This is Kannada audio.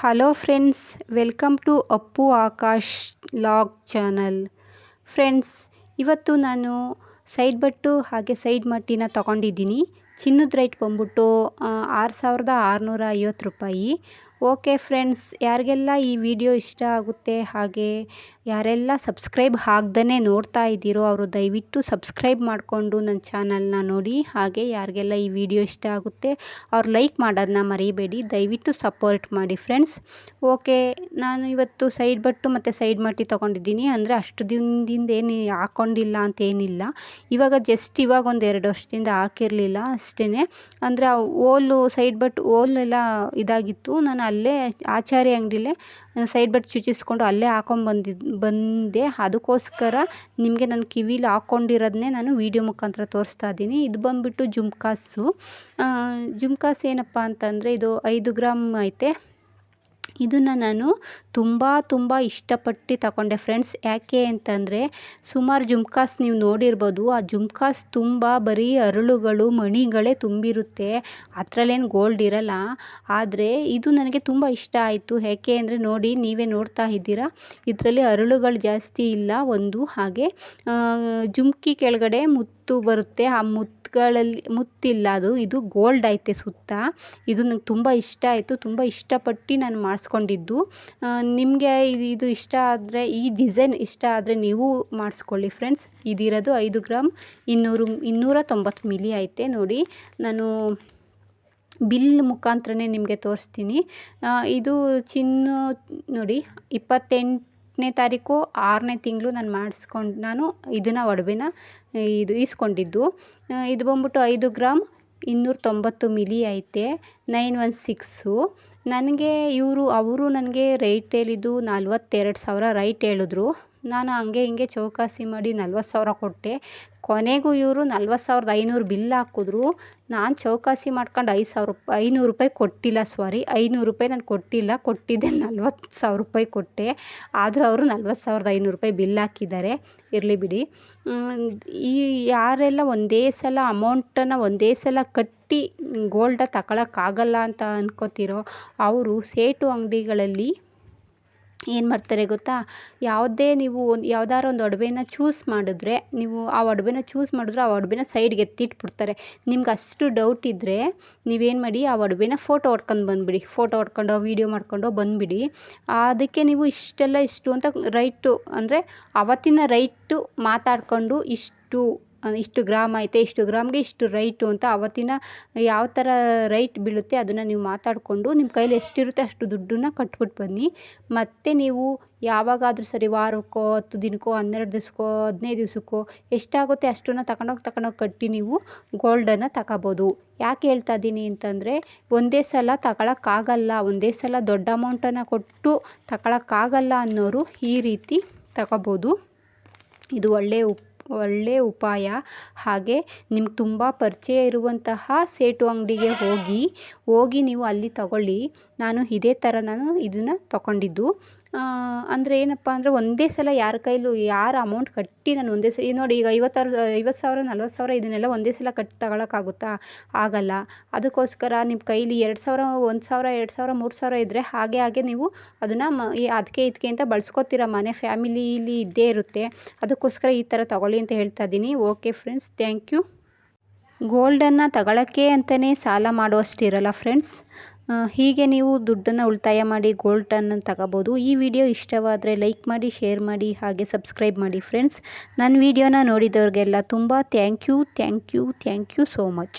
Hello friends welcome to Appu Akash vlog channel friends ಇವತ್ತು ನಾನು ಸೈಡ್ ಬಟ್ಟು ಹಾಗೆ ಸೈಡ್ ಮಟ್ಟಿನ ತಗೊಂಡಿದ್ದೀನಿ. ಚಿನ್ನದ ರೈಟ್ ಬಂದ್ಬಿಟ್ಟು ಆರು ಸಾವಿರದ ಆರುನೂರ ಐವತ್ತು ರೂಪಾಯಿ. ಓಕೆ ಫ್ರೆಂಡ್ಸ್ ಯಾರಿಗೆಲ್ಲ ಈ ವಿಡಿಯೋ ಇಷ್ಟ ಆಗುತ್ತೆ, ಹಾಗೆ ಯಾರೆಲ್ಲ ಸಬ್ಸ್ಕ್ರೈಬ್ ಆಗ್ದೇ ನೋಡ್ತಾ ಇದ್ದೀರೋ, ಅವರು ದಯವಿಟ್ಟು ಸಬ್ಸ್ಕ್ರೈಬ್ ಮಾಡಿಕೊಂಡು ನನ್ನ ಚಾನಲ್ನ ನೋಡಿ. ಹಾಗೆ ಯಾರಿಗೆಲ್ಲ ಈ ವಿಡಿಯೋ ಇಷ್ಟ ಆಗುತ್ತೆ, ಅವ್ರು ಲೈಕ್ ಮಾಡೋದನ್ನ ಮರಿಬೇಡಿ. ದಯವಿಟ್ಟು ಸಪೋರ್ಟ್ ಮಾಡಿ ಫ್ರೆಂಡ್ಸ್ ಓಕೆ ನಾನು ಇವತ್ತು ಸೈಡ್ ಬಟ್ಟು ಮತ್ತು ಸೈಡ್ ಮಟ್ಟಿ ತೊಗೊಂಡಿದ್ದೀನಿ. ಅಂದರೆ ಅಷ್ಟು ದಿನದಿಂದ ಏನು ಹಾಕ್ಕೊಂಡಿಲ್ಲ ಅಂತ ಏನಿಲ್ಲ. ಇವಾಗ ಜಸ್ಟ್ ಇವಾಗ ಒಂದು ಎರಡು ವರ್ಷದಿಂದ ಹಾಕಿರಲಿಲ್ಲ. ಅಷ್ಟೇ ಅಂದರೆ ಆ ಓಲು ಸೈಡ್ ಬಟ್ ಓಲ್ ಎಲ್ಲ ಇದಾಗಿತ್ತು. ನಾನು ಅಲ್ಲೇ ಆಚಾರಿ ಅಂಗಡಿಲೇ ಸೈಡ್ ಬಟ್ ಚುಚ್ಚಿಸ್ಕೊಂಡು ಅಲ್ಲೇ ಹಾಕೊಂಡ್ಬಂದಿದ್ದು ಬಂದೆ. ಅದಕ್ಕೋಸ್ಕರ ನಿಮಗೆ ನಾನು ಕಿವಿಲಿ ಹಾಕ್ಕೊಂಡಿರೋದನ್ನೇ ನಾನು ವೀಡಿಯೋ ಮುಖಾಂತರ ತೋರಿಸ್ತಾ ಇದ್ದೀನಿ. ಇದು ಬಂದುಬಿಟ್ಟು ಜುಮ್ಕಾಸು. ಜುಮ್ಕಾಸು ಏನಪ್ಪ ಅಂತಂದರೆ ಇದು ಐದು ಗ್ರಾಮ್ ಐತೆ. ಇದನ್ನು ನಾನು ತುಂಬ ತುಂಬ ಇಷ್ಟಪಟ್ಟು ತಗೊಂಡೆ ಫ್ರೆಂಡ್ಸ್. ಯಾಕೆ ಅಂತಂದರೆ, ಸುಮಾರು ಜುಮ್ಕಾಸ್ ನೀವು ನೋಡಿರ್ಬೋದು, ಆ ಜುಮ್ಕಾಸ್ ತುಂಬ ಬರೀ ಅರಳುಗಳು, ಮಣಿಗಳೇ ತುಂಬಿರುತ್ತೆ. ಅದರಲ್ಲೇನು ಗೋಲ್ಡ್ ಇರಲ್ಲ. ಆದರೆ ಇದು ನನಗೆ ತುಂಬ ಇಷ್ಟ ಆಯಿತು. ಯಾಕೆ ಅಂದರೆ ನೋಡಿ, ನೀವೇ ನೋಡ್ತಾ ಇದ್ದೀರಾ? ಇದರಲ್ಲಿ ಅರಳುಗಳು ಜಾಸ್ತಿ ಇಲ್ಲ ಒಂದು. ಹಾಗೆ ಜುಮ್ಕಿ ಕೆಳಗಡೆ ಮುತ್ತು ಬರುತ್ತೆ. ಆ ಮುತ್ತುಗಳಲ್ಲಿ ಮುತ್ತಿಲ್ಲ ಅದು. ಇದು ಗೋಲ್ಡ್ ಐತೆ ಸುತ್ತ. ಇದು ನಂಗೆ ತುಂಬ ಇಷ್ಟ ಆಯಿತು. ತುಂಬ ಇಷ್ಟಪಟ್ಟು ನಾನು ಮಾಡಿಸ್ಕೊಂಡಿದ್ದು. ನಿಮಗೆ ಇದು ಇಷ್ಟ ಆದರೆ, ಈ ಡಿಸೈನ್ ಇಷ್ಟ ಆದರೆ ನೀವು ಮಾಡಿಸ್ಕೊಳ್ಳಿ ಫ್ರೆಂಡ್ಸ್. ಇದಿರೋದು ಐದು ಗ್ರಾಮ್ ಇನ್ನೂರು, ಇನ್ನೂರ ಮಿಲಿ ಐತೆ ನೋಡಿ. ನಾನು ಬಿಲ್ ಮುಖಾಂತರನೇ ನಿಮಗೆ ತೋರಿಸ್ತೀನಿ. ಇದು ಚಿನ್ನ, ನೋಡಿ ಇಪ್ಪತ್ತೆಂಟನೇ ತಾರೀಕು ಆರನೇ ತಿಂಗಳು ನಾನು ಮಾಡಿಸ್ಕೊಂಡು ನಾನು ಇದನ್ನು ಒಡವೆನ ಇದು ಈಸ್ಕೊಂಡಿದ್ದು. ಇದು ಬಂದ್ಬಿಟ್ಟು ಐದು ಗ್ರಾಮ್ ಇನ್ನೂರ ತೊಂಬತ್ತು ಮಿಲಿ ಐತೆ, ನೈನ್ ಒನ್ ಸಿಕ್ಸು. ನನಗೆ ಇವರು, ಅವರು ನನಗೆ ರೇಟ್ ಹೇಳಿದ್ದು ನಲ್ವತ್ತೆರಡು ಸಾವಿರ ರೈಟ್ ಹೇಳಿದ್ರು. ನಾನು ಹಂಗೆ ಹಿಂಗೆ ಚೌಕಾಸಿ ಮಾಡಿ ನಲ್ವತ್ತು ಸಾವಿರ ಕೊಟ್ಟೆ. ಕೊನೆಗೂ ಇವರು ನಲ್ವತ್ತು ಸಾವಿರದ ಐನೂರು ಬಿಲ್ ಹಾಕಿದ್ರು. ನಾನು ಚೌಕಾಸಿ ಮಾಡ್ಕೊಂಡು ಐದು ಸಾವಿರ ರೂಪಾಯಿ ಐನೂರು ರೂಪಾಯಿ ಕೊಟ್ಟಿಲ್ಲ ಸಾರಿ ಐನೂರು ರೂಪಾಯಿ ನಾನು ಕೊಟ್ಟಿಲ್ಲ, ಕೊಟ್ಟಿದ್ದೆ ನಲ್ವತ್ತು ಸಾವಿರ ರೂಪಾಯಿ ಕೊಟ್ಟೆ. ಆದರೂ ಅವರು ನಲ್ವತ್ತು ಸಾವಿರದ ಐನೂರು ರೂಪಾಯಿ ಬಿಲ್ ಹಾಕಿದ್ದಾರೆ. ಇರಲಿ ಬಿಡಿ. ಈ ಯಾರೆಲ್ಲ ಒಂದೇ ಸಲ ಅಮೌಂಟನ್ನು ಒಂದೇ ಸಲ ಕಟ್ಟಿ ಗೋಲ್ಡ ತಗೊಳಕ್ಕಾಗಲ್ಲ ಅಂತ ಅನ್ಕೋತಿರೋ, ಅವರು ಸೇಟು ಅಂಗಡಿಗಳಲ್ಲಿ ಏನು ಮಾಡ್ತಾರೆ ಗೊತ್ತಾ? ಯಾವುದೇ ನೀವು ಯಾವ್ದಾರು ಒಂದು ಒಡವೆನ ಚೂಸ್ ಮಾಡಿದ್ರೆ, ನೀವು ಆ ಒಡವೆನ ಚೂಸ್ ಮಾಡಿದ್ರೆ ಆ ಒಡವೆನ ಸೈಡ್ಗೆ ಎತ್ತಿಟ್ಬಿಡ್ತಾರೆ. ನಿಮ್ಗೆ ಅಷ್ಟು ಡೌಟ್ ಇದ್ದರೆ ನೀವೇನು ಮಾಡಿ ಆ ಒಡವೆನ ಫೋಟೋ ಹೊಡ್ಕೊಂಡು ಬಂದುಬಿಡಿ. ಫೋಟೋ ಹೊಡ್ಕೊಂಡು ವೀಡಿಯೋ ಮಾಡ್ಕೊಂಡು ಬಂದುಬಿಡಿ. ಅದಕ್ಕೆ ನೀವು ಇಷ್ಟೆಲ್ಲ ಇಷ್ಟು ಅಂತ ರೈಟು ಅಂದರೆ ಅವತ್ತಿನ ರೈಟು ಮಾತಾಡಿಕೊಂಡು ಇಷ್ಟು ಇಷ್ಟು ಗ್ರಾಮ್ ಐತೆ, ಇಷ್ಟು ಗ್ರಾಮ್ಗೆ ಇಷ್ಟು ರೈಟು ಅಂತ ಅವತ್ತಿನ ಯಾವ ಥರ ರೈಟ್ ಬೀಳುತ್ತೆ ಅದನ್ನು ನೀವು ಮಾತಾಡಿಕೊಂಡು ನಿಮ್ಮ ಕೈಲಿ ಎಷ್ಟಿರುತ್ತೆ ಅಷ್ಟು ದುಡ್ಡನ್ನ ಕಟ್ಬಿಟ್ಟು ಬನ್ನಿ. ಮತ್ತು ನೀವು ಯಾವಾಗಾದರೂ ಸರಿ ವಾರಕ್ಕೋ, ಹತ್ತು ದಿನಕ್ಕೋ, ಹನ್ನೆರಡು ದಿವ್ಸಕ್ಕೋ, ಹದಿನೈದು ದಿವಸಕ್ಕೋ ಎಷ್ಟಾಗುತ್ತೆ ಅಷ್ಟನ್ನು ತಗೊಂಡೋಗಿ ತಗೊಂಡೋಗಿ ಕಟ್ಟಿ ನೀವು ಗೋಲ್ಡನ್ನು ತಗೋಬೋದು. ಯಾಕೆ ಹೇಳ್ತಾ ಇದ್ದೀನಿ ಅಂತಂದರೆ ಒಂದೇ ಸಲ ತಗೊಳಕ್ಕಾಗಲ್ಲ, ಒಂದೇ ಸಲ ದೊಡ್ಡ ಅಮೌಂಟನ್ನು ಕೊಟ್ಟು ತಗೊಳಕ್ಕಾಗಲ್ಲ ಅನ್ನೋರು ಈ ರೀತಿ ತಗೋಬೋದು. ಇದು ಒಳ್ಳೆಯ ಉಪ್ ಒಳ್ಳೆಯ ಉಪಾಯ. ಹಾಗೆ ನಿಮ್ಗೆ ತುಂಬ ಪರಿಚಯ ಇರುವಂತಹ ಸೇಟು ಅಂಗಡಿಗೆ ಹೋಗಿ ಹೋಗಿ ನೀವು ಅಲ್ಲಿ ತಗೊಳ್ಳಿ. ನಾನು ಇದೇ ಥರ ನಾನು ಇದನ್ನು ತಗೊಂಡಿದ್ದು. ಅಂದರೆ ಏನಪ್ಪ ಅಂದರೆ ಒಂದೇ ಸಲ ಯಾರ ಕೈಲೂ ಯಾರು ಅಮೌಂಟ್ ಕಟ್ಟಿ ನಾನು ಒಂದೇ ಸಲ ನೋಡಿ ಈಗ ಐವತ್ತಾರು, ಐವತ್ತು ಸಾವಿರ, ನಲ್ವತ್ತು ಸಾವಿರ ಇದನ್ನೆಲ್ಲ ಒಂದೇ ಸಲ ಕಟ್ಟಿ ತಗೊಳಕ್ಕಾಗುತ್ತಾ? ಆಗಲ್ಲ. ಅದಕ್ಕೋಸ್ಕರ ನಿಮ್ಮ ಕೈಲಿ ಎರಡು ಸಾವಿರ, ಒಂದು ಸಾವಿರ, ಎರಡು ಸಾವಿರ, ಮೂರು ಸಾವಿರ ಇದ್ದರೆ ಹಾಗೆ ಹಾಗೆ ನೀವು ಅದನ್ನು ಮ ಅದಕ್ಕೆ ಇದಕ್ಕೆ ಅಂತ ಬಳಸ್ಕೊತೀರ ಮನೆ ಫ್ಯಾಮಿಲೀಲಿ ಇದ್ದೇ ಇರುತ್ತೆ. ಅದಕ್ಕೋಸ್ಕರ ಈ ಥರ ತಗೊಳ್ಳಿ ಅಂತ ಹೇಳ್ತಾ ಇದ್ದೀನಿ. Okay friends, thank you. ಗೋಲ್ಡನ್ನು ತಗೊಳ್ಳೋಕ್ಕೆ ಅಂತಲೇ ಸಾಲ ಮಾಡುವಷ್ಟಿರಲ್ಲ ಫ್ರೆಂಡ್ಸ್. ಹೀಗೆ ನೀವು ದುಡ್ಡನ್ನು ಉಳಿತಾಯ ಮಾಡಿ ಗೋಲ್ಡನ್ನು ತಗೋಬೋದು. ಈ ವಿಡಿಯೋ ಇಷ್ಟವಾದರೆ ಲೈಕ್ ಮಾಡಿ ಶೇರ್ ಮಾಡಿ, ಹಾಗೆ ಸಬ್ಸ್ಕ್ರೈಬ್ ಮಾಡಿ ಫ್ರೆಂಡ್ಸ್ ನನ್ನ ವಿಡಿಯೋನ ನೋಡಿದವ್ರಿಗೆಲ್ಲ ತುಂಬ thank you thank you thank you so much